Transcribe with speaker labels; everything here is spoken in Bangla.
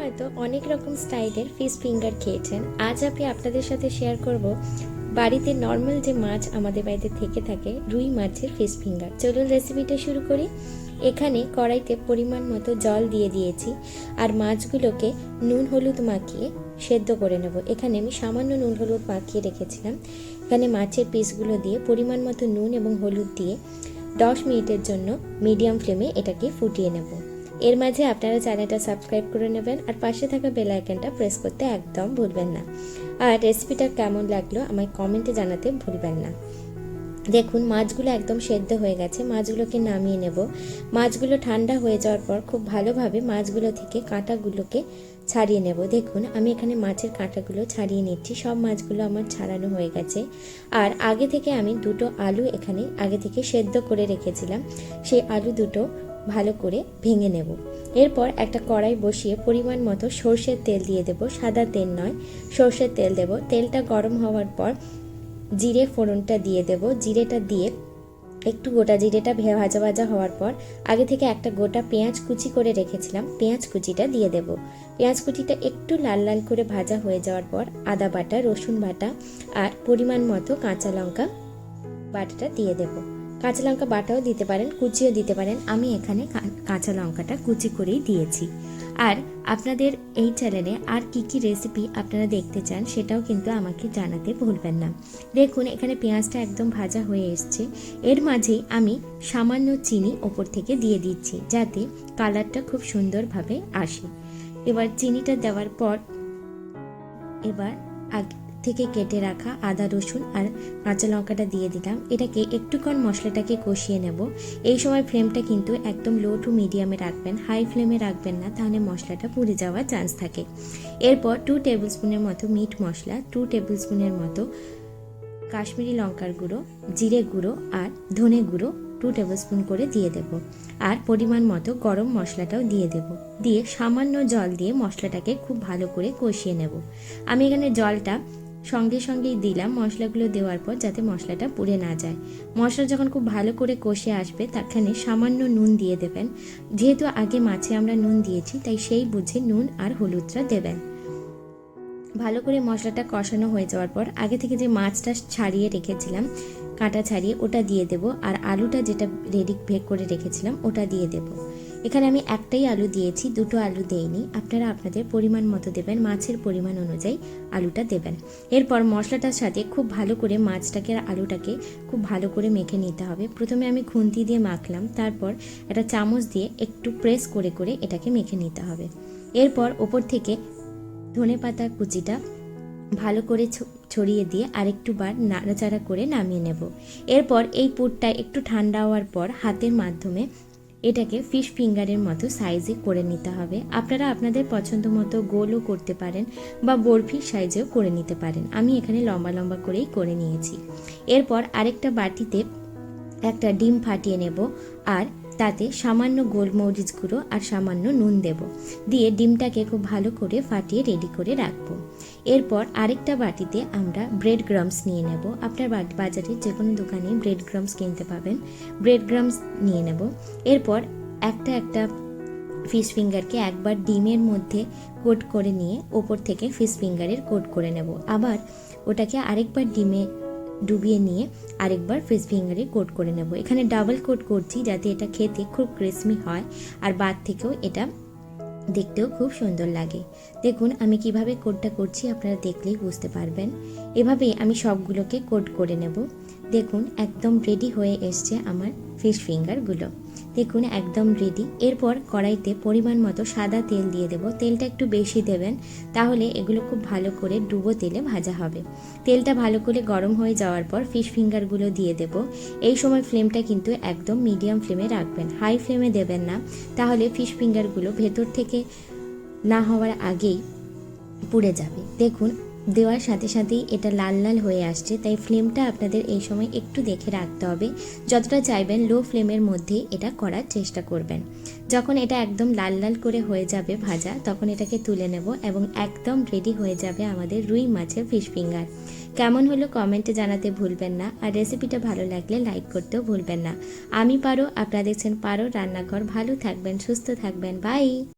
Speaker 1: হয়তো অনেক রকম স্টাইলের ফিশ ফিঙ্গার খেয়েছেন। আজ আমি আপনাদের সাথে শেয়ার করব বাড়িতে নর্মাল যে মাছ আমাদের বাড়িতে থেকে থাকে, রুই মাছের ফিশ ফিঙ্গার। চলুন রেসিপিটা শুরু করি। এখানে কড়াইতে পরিমাণ মতো জল দিয়ে দিয়েছি আর মাছগুলোকে নুন হলুদ মাখিয়ে সেদ্ধ করে নেব। এখানে আমি সামান্য নুন হলুদ মাখিয়ে রেখেছিলাম। এখানে মাছের পিসগুলো দিয়ে পরিমাণ মতো নুন এবং হলুদ দিয়ে দশ মিনিটের জন্য মিডিয়াম ফ্লেমে এটাকে ফুটিয়ে নেব। এর মাঝে আপনারা চ্যানেলটা সাবস্ক্রাইব করে নেবেন আর পাশে থাকা বেল আইকনটা প্রেস করতে একদম ভুলবেন না। আর রেসিপিটা কেমন লাগল আমায় কমেন্টে জানাতে ভুলবেন না। দেখুন, মাছগুলো একদম সেদ্ধ হয়ে গেছে। মাছগুলোকে নামিয়ে নেব। মাছগুলো ঠান্ডা হয়ে যাওয়ার পর খুব ভালোভাবে মাছগুলো থেকে কাঁটাগুলোকে ছাড়িয়ে নেব। দেখুন, আমি এখানে মাছের কাঁটাগুলো ছাড়িয়ে নিচ্ছি। সব মাছগুলো আমার ছাড়ানো হয়ে গেছে। আর আগে থেকে আমি দুটো আলু এখানে, আগে থেকে সেদ্ধ করে রেখেছিলাম। সেই আলু দুটো ভালো করে ভেঙে নেব। এরপর একটা কড়াই বসিয়ে পরিমাণ মতো সর্ষের তেল দিয়ে দেব। সাদা তেল নয়, সর্ষের তেল দেব। তেলটা গরম হওয়ার পর জিরে ফোড়নটা দিয়ে দেব। জিরেটা দিয়ে একটু গোটা জিরেটা ভাজা ভাজা হওয়ার পর আগে থেকে একটা গোটা পেঁয়াজ কুচি করে রেখেছিলাম। পেঁয়াজ কুচিটা দিয়ে দেব। পেঁয়াজ কুচিটা একটু লাল লাল করে ভাজা হয়ে যাওয়ার পর আদা বাটা, রসুন বাটা আর পরিমাণ মতো কাঁচা লঙ্কা বাটাটা দিয়ে দেব। কাঁচা লঙ্কা বাটাও দিতে পারেন, কুচিও দিতে পারেন। আমি এখানে কাঁচা লঙ্কাটা কুচি করেই দিয়েছি। আর আপনাদের এই চ্যানেলে আর কি কি রেসিপি আপনারা দেখতে চান সেটাও কিন্তু আমাকে জানাতে ভুলবেন না। দেখুন, এখানে পেঁয়াজটা একদম ভাজা হয়ে এসছে। এর মাঝেই আমি সামান্য চিনি ওপর থেকে দিয়ে দিচ্ছি, যাতে কালারটা খুব সুন্দরভাবে আসে। এবার চিনিটা দেওয়ার পর এবার আগ থেকে কেটে রাখা আদা, রসুন আর কাঁচা লঙ্কাটা দিয়ে দিলাম। এটাকে একটুক্ষণ মশলাটাকে কষিয়ে নেব। এই সময় ফ্লেমটা কিন্তু একদম লো টু মিডিয়ামে রাখবেন। হাই ফ্লেমে রাখবেন না, তাহলে মশলাটা পুড়ে যাওয়ার চান্স থাকে। এরপর টু টেবিল স্পুনের মতো মিট মশলা টু টেবিল স্পুনের মতো কাশ্মীরি লঙ্কার গুঁড়ো, জিরে গুঁড়ো আর ধনে গুঁড়ো টু টেবিল স্পুন করে দিয়ে দেব। আর পরিমাণ মতো গরম মশলাটাও দিয়ে দেব। দিয়ে সামান্য জল দিয়ে মশলাটাকে খুব ভালো করে কষিয়ে নেব। আমি এখানে জলটা সঙ্গে সঙ্গেই দিলাম মশলাগুলো দেওয়ার পর যাতে মশলাটা পুড়ে না যায়। মশলা যখন খুব ভালো করে কষে আসবে তাখানে সামান্য নুন দিয়ে দেবেন। যেহেতু আগে মাছে আমরা নুন দিয়েছি, তাই সেই বুঝে নুন আর হলুদটা দেবেন। ভালো করে মশলাটা কষানো হয়ে যাওয়ার পর আগে থেকে যে মাছটা ছাড়িয়ে রেখেছিলাম, কাঁটা ছাড়িয়ে ওটা দিয়ে দেব। আর আলুটা যেটা রেডি ভেগ করে রেখেছিলাম, ওটা দিয়ে দেব। এখানে আমি একটাই আলু দিয়েছি, দুটো আলু দেইনি। আপনারা আপনাদের পরিমাণ মতো দেবেন, মাছের পরিমাণ অনুযায়ী আলুটা দেবেন। এরপর মশলাটার সাথে খুব ভালো করে মাছটাকে আলুটাকে খুব ভালো করে মেখে নিতে হবে। প্রথমে আমি খুন্তি দিয়ে মাখলাম, তারপর একটা চামচ দিয়ে একটু প্রেস করে করে এটাকে মেখে নিতে হবে। এরপর ওপর থেকে ধনে পাতা কুচিটা ভালো করে ছড়িয়ে দিয়ে আরেকটু বার নাড়াচাড়া করে নামিয়ে নেব। এরপর এই পুরটা একটু ঠান্ডা হওয়ার পর হাতের মাধ্যমে এটাকে ফিশ ফিঙ্গারের মতো সাইজে করে নিতে হবে। আপনারা আপনাদের পছন্দ মতো গোলও করতে পারেন বা বরফি সাইজেও করে নিতে পারেন। আমি এখানে লম্বা লম্বা করেই করে নিয়েছি। এরপর আরেকটা বাটিতে একটা ডিম ফাটিয়ে নেব আর তাতে সামান্য গোলমরিচ গুঁড়ো আর সামান্য নুন দেব। দিয়ে ডিমটাকে খুব ভালো করে ফাটিয়ে রেডি করে রাখব। এরপর আরেকটা বাটিতে আমরা ব্রেড গ্রামস নিয়ে নেব। আপনার বাজারে যে কোনো দোকানে ব্রেড গ্রামস কিনতে পাবেন। ব্রেড গ্রামস নিয়ে নেব। এরপর একটা একটা ফিশ ফিঙ্গারকে একবার ডিমের মধ্যে কোট করে নিয়ে ওপর থেকে ফিশ ফিঙ্গারের কোট করে নেব। আবার ওটাকে আরেকবার ডিমে ডুবিয়ে নিয়ে আরেকবার ফিস ফিঙ্গারে কোট করে নেব। এখানে ডাবল কোট করছি যাতে এটা খেতে খুব ক্রিসমি হয় আর বাদ থেকেও এটা দেখতেও খুব সুন্দর লাগে। দেখুন, আমি কীভাবে কোটটা করছি আপনারা দেখলেই বুঝতে পারবেন। এভাবেই আমি সবগুলোকে কোট করে নেব। দেখুন, একদম রেডি হয়ে এসছে আমার ফিশ ফিঙ্গারগুলো দেখুন, একদম রেডি এরপর কড়াইতে পরিমাণ মতো সাদা তেল দিয়ে দেব। তেলটা একটু বেশি দেবেন, তাহলে এগুলো খুব ভালো করে ডুবো তেলে ভাজা হবে। তেলটা ভালো করে গরম হয়ে যাওয়ার পর ফিশ ফিঙ্গারগুলো দিয়ে দেব। এই সময় ফ্লেমটা কিন্তু একদম মিডিয়াম ফ্লেমে রাখবেন। হাই ফ্লেমে দেবেন না। তাহলে ফিশ ফিঙ্গারগুলো ভেতর থেকে না হওয়ার আগেই পুড়ে যাবে। দেখুন দেওয়ার সাথে সাথেই এটা লাল লাল হয়ে আসছে। তাই ফ্লেমটা আপনাদের এই সময় একটু দেখে রাখতে হবে। যতটা চাইবেন লো ফ্লেমের মধ্যেই এটা করার চেষ্টা করবেন। যখন এটা একদম লাল লাল করে হয়ে যাবে ভাজা, তখন এটাকে তুলে নেব এবং একদম রেডি হয়ে যাবে আমাদের রুই মাছের ফিশ ফিঙ্গার কেমন হলো কমেন্টে জানাতে ভুলবেন না। আর রেসিপিটা ভালো লাগলে লাইক করতেও ভুলবেন না। আমি পারো, আপনারা দেখছেন পারো রান্নাঘর। ভালো থাকবেন, সুস্থ থাকবেন। বাই